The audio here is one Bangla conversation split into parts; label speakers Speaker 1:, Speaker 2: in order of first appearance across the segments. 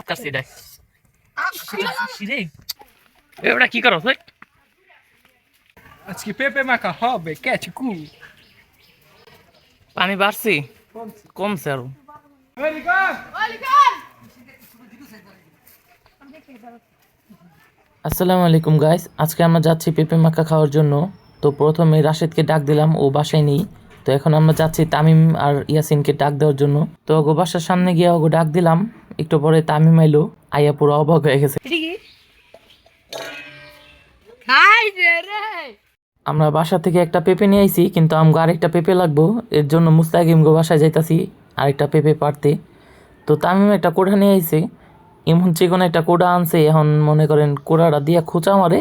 Speaker 1: আকাশ রে কি করো তুই
Speaker 2: আজকে পেঁপে মাখা হবে ক্যাচ কু।
Speaker 1: পানি বাড়ছি। কমছে আরও। আসসালামু আলাইকুম গাইস আজকে আমরা যাচ্ছি পেঁপে মাখা খাওয়ার জন্য। তো প্রথমে রাশেদকে ডাক দিলাম ও বাসায় নেই। তো এখন আমরা যাচ্ছি তামিম আর ইয়াসিনকে ডাক দেওয়ার জন্য। তো ওগো বাসার সামনে গিয়ে ওগো ডাক দিলাম। একটু পরে তামিম আইলো আইয়া পুরো অবাক হয়ে গেছে। আমরা বাসা থেকে একটা পেঁপে নিয়ে আইছি কিন্তু আমগো আরেকটা পেঁপে লাগবো এর জন্য মুস্তাকিম গো বাসায় যাইতাছি আরেকটা পেঁপে পারতে। তো তামিম একটা কোড়া নিয়ে আইছে এমন চিকন একটা কোড়া আনছে এখন মনে করেন কোড়াটা দিয়ে খোঁচা মারে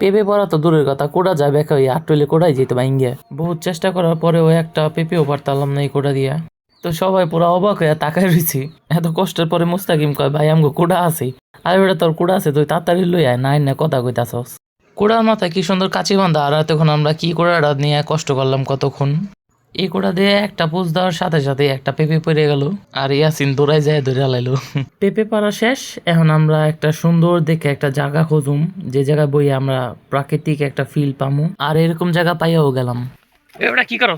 Speaker 1: পেঁপে পড়া তো দূরের কথা কোড়া যায় বেকা হয়ে আটলে কোড়াই যেতে ভাঙ্গিয়া বহুত চেষ্টা করার পরে ও একটা পেঁপেও পারতাম না এই কোড়া দিয়া। তো সবাই পুরো অবাক হয়ে তাকায় রয়েছি এত কষ্টের পরে মুস্তাকিম কয় ভাই আমগো কোড়া আছে। আর ওটা তোর কোড়া আছে তুই তাড়াতাড়ি লই আয় নাই না কথা কইতাছস। কোড়ার মাথায় কি সুন্দর কাঁচি বাঁধা আর তখন আমরা কি কোড়াটা নিয়ে কষ্ট করলাম কতক্ষণ? এই কোড়া দিয়ে একটা পোজ দেওয়ার সাথে সাথে একটা পেঁপে পড়ে গেল আর ইয়াসিন দৌড়াই যায় ধরে লাইলো পেঁপে পাড়া শেষ এখন আমরা একটা সুন্দর দেখে একটা জায়গা খুঁজুম যে জায়গায় বই আমরা প্রাকৃতিক একটা ফিল পামু আর এরকম জায়গা পাইয়াও গেলাম। এবার কি করো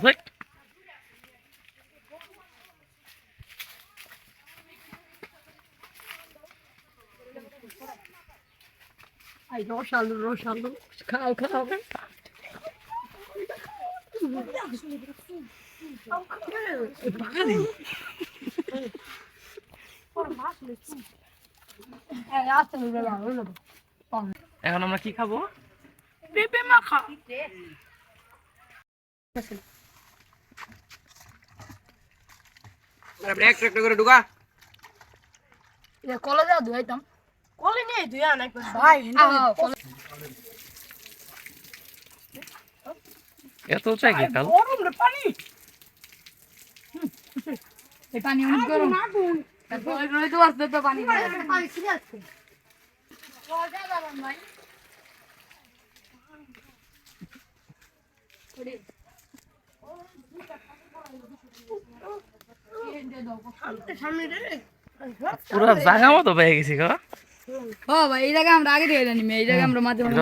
Speaker 3: Ay, রসালু রসালু খাও খাও
Speaker 1: এখন আমরা কি খাব?
Speaker 3: পেঁপে মাখা।
Speaker 2: একটা একটা করে ঢুকা।
Speaker 3: কলে যা ধুয়াইতাম কলে নিয়ে ধুয়া নাই ভাই
Speaker 1: এত চাই কি কাল
Speaker 3: গরম রে পানি। এই পানি অনেক গরম। রই তো আসতে তো পানি পানি ছিল আছে
Speaker 1: পুরো জায়গা মতো পেয়ে গেছি গো।
Speaker 3: ও ভাই এই জায়গা আমরা আগে দিয়ে জানি এই জায়গা আমরা মাঝে মাঝে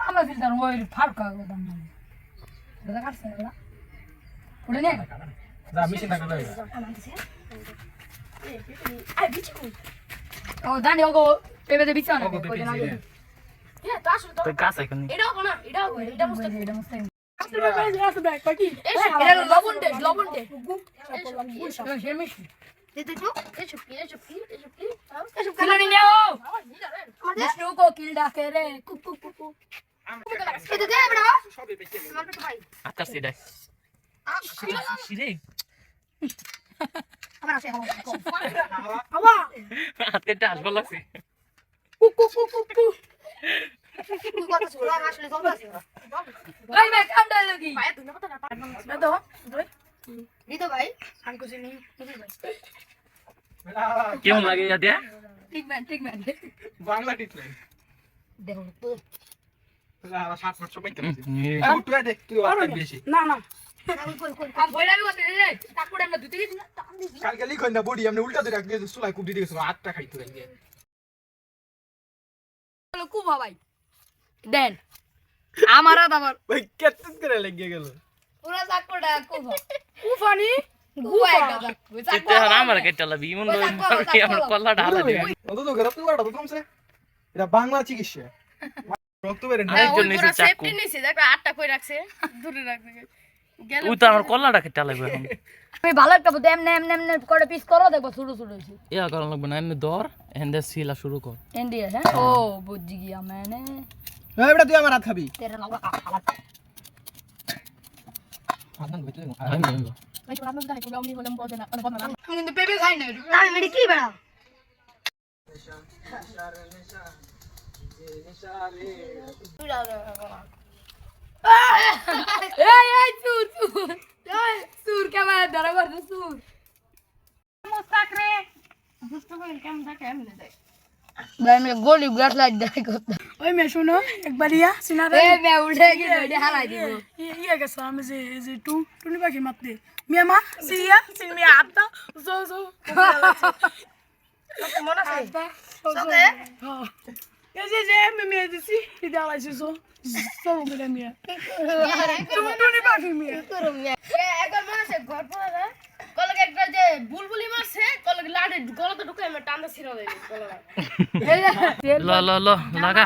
Speaker 3: আমার ফিল্টার ওই
Speaker 2: যা মেশিন টাকা
Speaker 3: ও দাঁড়ি ওগো পেবে দে বিছানা
Speaker 2: ওগো পেঁপে ছিল।
Speaker 1: তো গাছ এখানে
Speaker 3: এটা লবণ দে লবণ দে সে মিষ্টি কিলানি নেও বিষ্ণু কো কিল ডাকে রে কুক কুক কুক কুক
Speaker 1: আকাশ এটাই রে হাতে একটা আসবার লাগছে
Speaker 3: ভাই ভাই কামটা লাগি দাদা
Speaker 1: কেমন লাগে ইয়াতে
Speaker 3: ঠিক ম্যান ঠিক ম্যান
Speaker 2: বাংলা ট্রিটমেন্ট
Speaker 3: দেখো
Speaker 2: সাত সাতশো পঁয়তাল্লিশ তুই দেখ তুই অর্থাৎ বেশি
Speaker 3: না না
Speaker 2: কালকে লিখুন না বডি উল্টা ধরে গিয়ে সুলাই কুপ দিয়ে গেছিল আটটা খাইতে
Speaker 3: ভাই দেন আমার আর আমার
Speaker 2: ভাই কেটে করে লেগে গেল।
Speaker 3: পুরা
Speaker 2: বাংলা চিকিৎসা। রক্ত
Speaker 3: দেখ আটটা কই রাখছে।
Speaker 1: ও তো আমার কল্লাটা কেটে লাগবে এখন
Speaker 3: আমি ভালো একটা বুঝতে এমনি এমনি এমনি করে পিস করো দেখব শুরু শুরু হয়েছে
Speaker 1: ইয়া করা লাগবে না এমনি ধর এন্দে সিলা শুরু কর
Speaker 3: এন্ডিয়া হ্যাঁ ও বুঝি গিয়া মানে
Speaker 2: এই বেটা তুই আমার হাত খাবি
Speaker 3: তেরা লাগা হাত আদান ভিতরে আদান ভিতরে আমি পড়ানো দাই প্রোগ্রাম নিয়ে বললাম বলতে না আমি কিন্তু পেপে খাই না আমি মেডি কি বেড়া নিশা নিশা নিশা নিশা এই এই চুর চুর। চুর ক্যামেরা ধরা করতে চুর। ভাই আমি গলি গাছ লাইট দেখাই করতে।
Speaker 4: ওই মেয়ে শোনো একবার ইয়া সিনারে
Speaker 3: এ বে উঠে গিয়ে ওইটা হারাই দিব।
Speaker 4: ইয়ে গেছিলাম যে এই যে টু টুনি পাখি মারতে মিয়া মা সিয়া সিন মিয়া আত্মা জো জো।
Speaker 3: মনে আছে?
Speaker 4: আত্মা
Speaker 3: সাথে
Speaker 4: আমি মেয়ে দিছি এটা আলাইছি জো জো বলে মিয়া তুমি টুনি পাখি মিয়া
Speaker 3: একবার মনে আছে ঘর পড়া না কলকে একটা যে বুলবুলি মারছে কলকে লাড়ে গলাতে ঢুকে আমি টানতে ছিড়া দেবে
Speaker 1: ল ল ল লাগা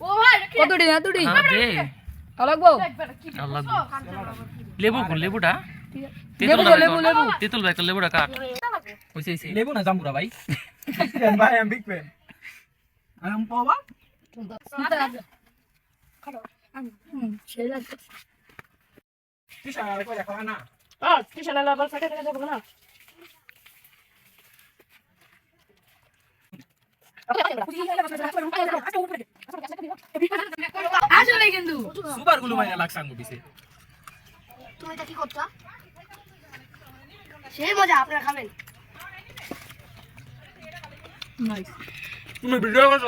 Speaker 3: ও ভাই কতটি না তুটি
Speaker 1: হ্যাঁ, দে
Speaker 3: লাগবো
Speaker 1: লেবু কোন লেবুটা
Speaker 3: লেবু, লেবু, লেবু।
Speaker 1: তেঁতুল ভাই একটা লেবুটা কাট হইছে হইছে
Speaker 2: লেবু না জাম্বুরা ভাই ভাই আমি বিগ ফ্যান দেখা না
Speaker 3: আসলে কিন্তু
Speaker 2: সুপারগুলো মাইনা পিছে
Speaker 3: তুমি এটা কি করছ সেই মজা আপনারা খাবেন।
Speaker 2: তুমি ভিডিও করছ